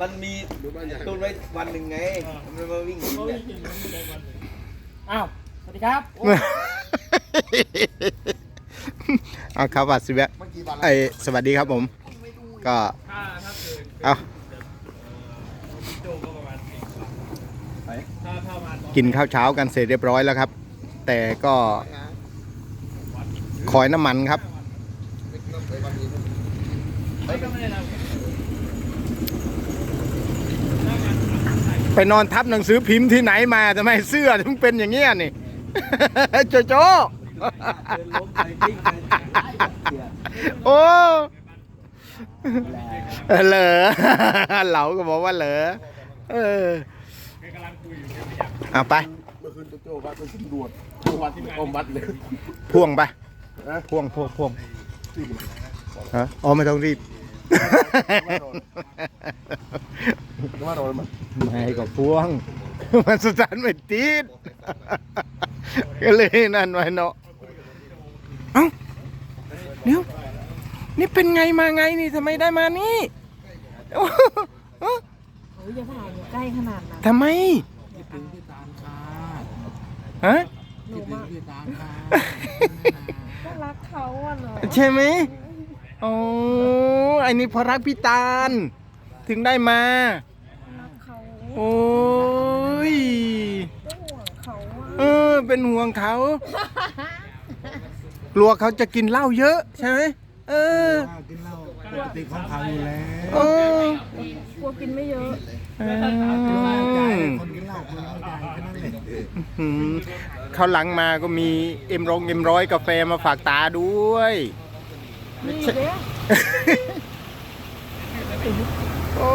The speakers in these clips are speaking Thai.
มันมีดูบ้านใหญ่ตุนไว้วันหนึ่งไง มันมาวิ่งเขาไม่กินมันไม่ได้วันหนึ่งอ้าว สวัสดีครับโอ้เอาครับวัดสิแวะเมื่อกี้วันไอยสวัสดีครับผม ก็ ถ้าถ้าเกินเอาโจก็ประมาณสี่ถ้าถ้ามาตอนกินข้าวเช้ากันเสร็จเรียบร้อยแล้วครับ แต่ก็คอยน้ำมันครับ เฮ้ยก็ไม่ได้ทำ ไปนอนทับหนังสือพิมพ์ที่ไหนมาทำไมเสื้อถึงเป็นอย่างเงี้ยนี่ โจโจเดินล้มไปวิ่งไปเสียโอ้เหลอเหลาก็บอกว่าเหลอเออกำลังคุยอยู่เนี่ยไม่อยากเอาไปเมื่อคืนโจโจ้วัดเป็นตำรวจทุกวัดอมวัดเลยพ่วงไปนะพ่วงพ่วงพ่วงที่มันฮะอ๋อไม่ต้องรีบ นึกว่าโดนมันไม่ก็พ่วง มันสถานไม่ติดก็เลยนั่นไว้เนาะเอ้าเดี๋ยวนี่เป็นไงมาไงนี่ทำไมได้มานี่โอ้โหโอ้ยอย่าถ่ายอยู่ใกล้ขนาดนั้นทำไมฮะหนูมาก็รักเขาอะเนาะใช่ไหม โอ้อันนี้เพอรักพี่ตาล ถึงได้มา รักเขาโอ้ยก็ห่วงเขาอะเออ เป็นห่วงเขากลัวเขาจะกินเหล้าเยอะใช่ไหมเออกินเหล้าปกติของเขาอยู่แล้วเออ กลัวกินไม่เยอะเอใจอคนกินเหล้าคนไม่ได้แค่นั้นแหละหืมเขาวหลังมาก็มีเอ็มรงเอ็มร้อยกาแฟมาฝากตาด้วย นี่เด้โอ้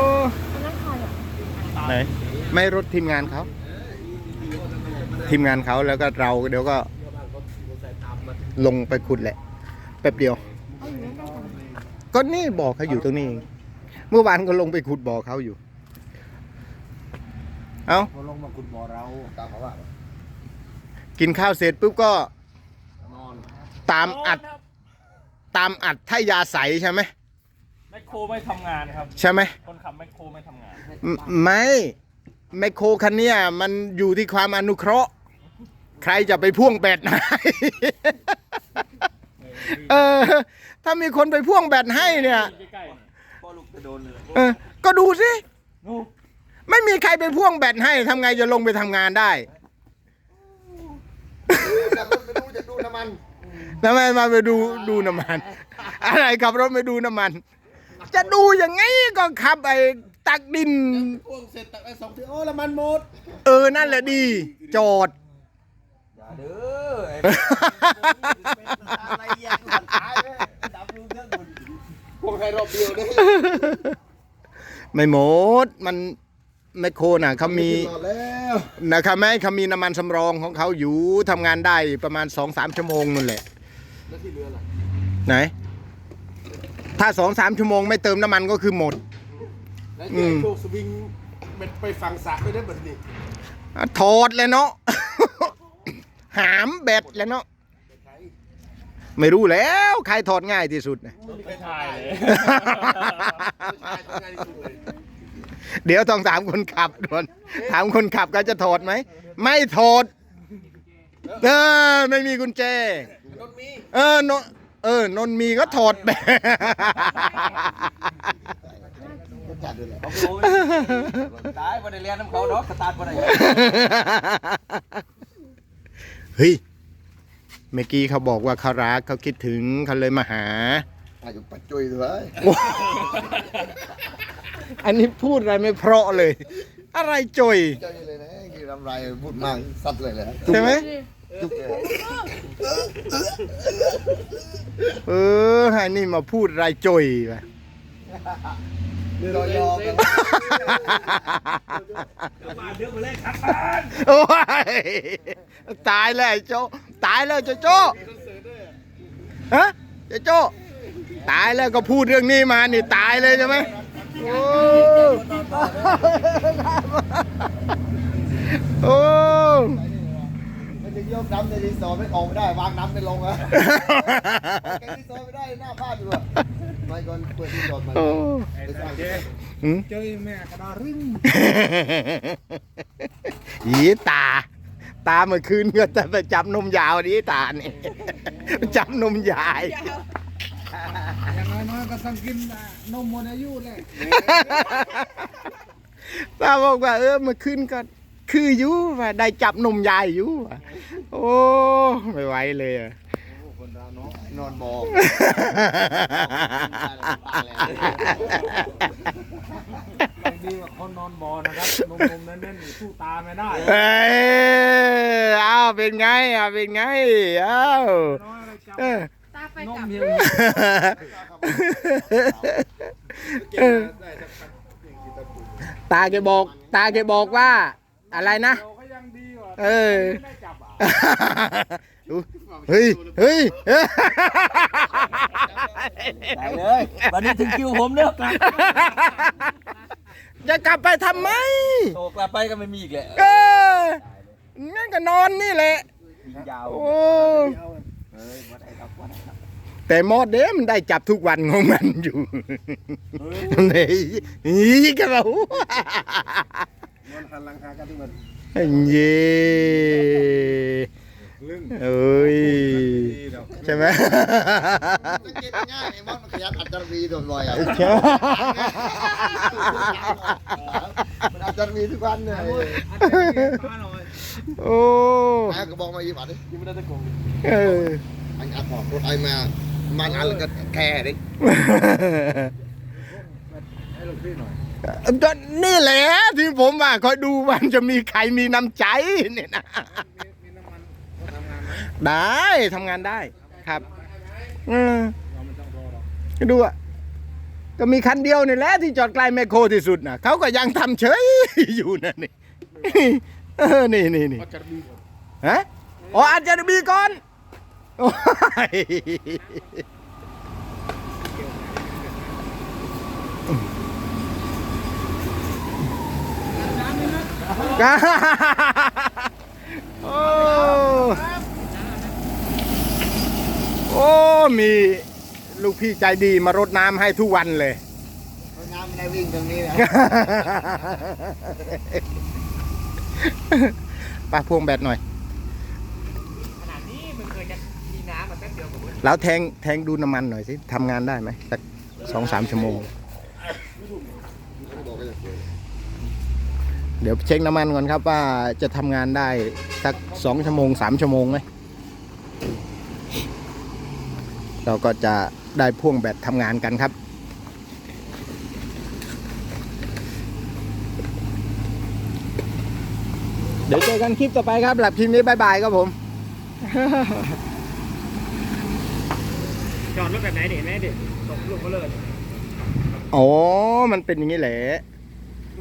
อันนั้นใครอะไหนไม่รถทีมงานเขา ทีมงานเขาแล้วก็เราเดี๋ยวก็ ลงไปขุดแหละ แป๊บเดียวเอาอยู่ใกล้ๆกันก็นี่บ่อเขาอยู่ตรงนี้เองเมื่อวานก็ลงไปขุดบ่อเขาอยู่ เอาพอลงมาคุณบอกเราตามเขาว่ากินข้าวเสร็จปุ๊บก็นอนตามอัด ตามอัดทยาใสใช่ไหมแมคโครไม่ทำงานครับ ใช่ไหมคนขับแมคโครไม่ทำงานไม่ไม่ไมโครคันเนี้ยมันอยู่ที่ความอนุเคราะห์ ใครจะไปพ่วงแบตให้ เออ ถ้ามีคนไปพ่วงแบตให้เนี่ยใกล้พ่อลูกจะโดนเลยเออก็ดูสิ ๆนู่นไม่มีใครไปพ่วงแบตให้ทำไงจะลงไปทำงานได้ขับรถไปดูจะดู น้ำมันทำไมมาไปดูดูน้ำมัน อะไรขับรถไปดูน้ำมัน จะดูยังไงก็ขับไอ้ตักดินพ่วงเสร็จตักไอ้สองทีโอ้น้ำมันหมด เออนั่นแหละดี จอดอย่าเด้อไอ้เป็นอะไรอยากหลับตายเลยดับลูกเครื่องบุญพ่วงให้รอบเดียวได้ไม่หมดมัน แมคโครน่ะเขามีนอนแล้วนะครับแม่เขามีน้ำมันสำรองของเขาอยู่ทำงานได้ประมาณ2อสามชั่วโมงนั่นแหละแล้วที่เรือล่ะไหน ถ้าสองสามชั่วโมงไม่เติมน้ำมันก็คือหมด แล้วอืที่มไอ้พวกสวิงเป็นไปฝั่งสระไปได้แบบนี้อะถอดเลยเนาะ หามแบตแล้วเนาะไม่รู้แล้ว ใครถอดง่ายที่สุดนะ ไม่ถ่ายเลยใช่ทำงานที่สุดเลย เดี๋ยวต้องถามคนขับด่วนถามคนขับก็จะถอดไหม ไม่ถอดเออไม่มีกุญแจรถมีเออนนเออนนมีก็ถอดแบบจัดด้วยแหละเอาโอ้ยตายบ่ได้เรียนน้ำเขาดอกสตาร์ทบ่ได้เฮ้ย เมื่อกี้เขาบอกว่าเขารักเขาคิดถึงเขาเลยมาหา อายุปัจจุยด้วยโอ้อันนี้พูดอะไรไม่เพราะเลย อะไรจอยเจ้านี่เลยนะคือรำไรพูดมากสัตว์เลยแหละใช่ไหมจุกเลยเอออันนี้มาพูดอะไรจอยไปนี่รอยอกันมาเดี๋ยวมาเล่นครับโอ้ยตายแล้วไอ้โจตายแล้วโจโจฮะโจโจตายแล้วก็พูดเรื่องนี้มานี่ตายเลยใช่ไหม โอ้โอ้มันจะโยกน้ำในรีสอร์ทไม่ออกไม่ได้ วางน้ำไม่ลงอะแกรีสอร์ทไม่ได้หน้าพลาดอยู่อะไว้ก่อนเปิดที่โดดมาโอ้ไอ้เจ๊หืมเจอแม่กระดารึ่งหยีตา ตาเมื่อคืนก็จะไปจับนมยาวดิตานี่จับนมยาย อย่างน้อยๆก็ต้องกินนมหมดอายุเลยตาบอกว่าเออเมื่อคืนก็คืออยู่ว่าได้จับนมยายอยู่ว่ะโอ้ไม่ไหวเลยอะนอนบอกบางทีว่าคนนอนบอนะครับนมๆนั่นนั่นสู้ตาไม่ได้เอ้ยเอาเป็นไงเอาเป็นไงเอาน้อยอะไรจับ เออตาไป นมกับเยออตาแกบอก ตาแกบอกว่า อะไรนะ เออเฮ้ย เฮ้ยเฮ้ยได้เลยวันนี้ถึงคิวผมเด้อกลับจะกลับไปทำไมโตกลับไปก็ไม่มีอีกแหละเอองั้นก็นอนนี่แหละยาวโอ้ แต่มอดเด้มันได้จับทุกวันของมันอยู่นี่นี่กันเรามันหันหลังหากันที่มันเย่เอ้ยใช่ไหมสังเกตง่ายไอ้มอนมันขยันอัดจารวีโดนลอยอะใช่มันอัดจารวีทุกวันเลยโอ้ไอ้กระบอกมาอีบัดดิยังไม่ได้ตะโกนเออไอ้อัดบอกรถไอ้มา มันอันแล้วก็แค่ดิก็นี่แหละที่ผมว่าคอยดูวันจะมีใครมีน้ำใจเนี่ยนะมีน้ำมันก็ทำงานไหมได้ทำงานได้ครับเออเราไม่ต้องรอหรอกก็ดูอะก็มีคันเดียวนี่แหละที่จอดใกล้แมคโครที่สุดนะเขาก็ยังทำเฉยอยู่นั่นนี่เออนี่นี่นี่ก็จะมีหมดฮะอ๋ออาจจะมีก่อน โอ้ยโอ้โอ้ มีลูกพี่ใจดีมารดน้ำให้ทุกวันเลยน้ำไม่ได้วิ่งตรงนี้นะป้าพวงแบตหน่อย ขนาดนี้มันเคยจะมีน้ำมา แล้วแทงแทงดูน้ำมันหน่อยสิทำงานได้ไหมสักสองสามชั่วโมง เดี๋ยวเช็คน้ำมันก่อนครับว่าจะทำงานได้สักสองชั่วโมงสามชั่วโมงไหมเราก็จะได้พ่วงแบตทำงานกันครับเดี๋ยวเจอกันคลิปต่อไปครับหลับคลิปนี้บายบายครับผม จอดรถแบบไหนเด็กแม่เด็กตกลงมาเลยอ๋อ มันเป็นอย่างนี้แหละ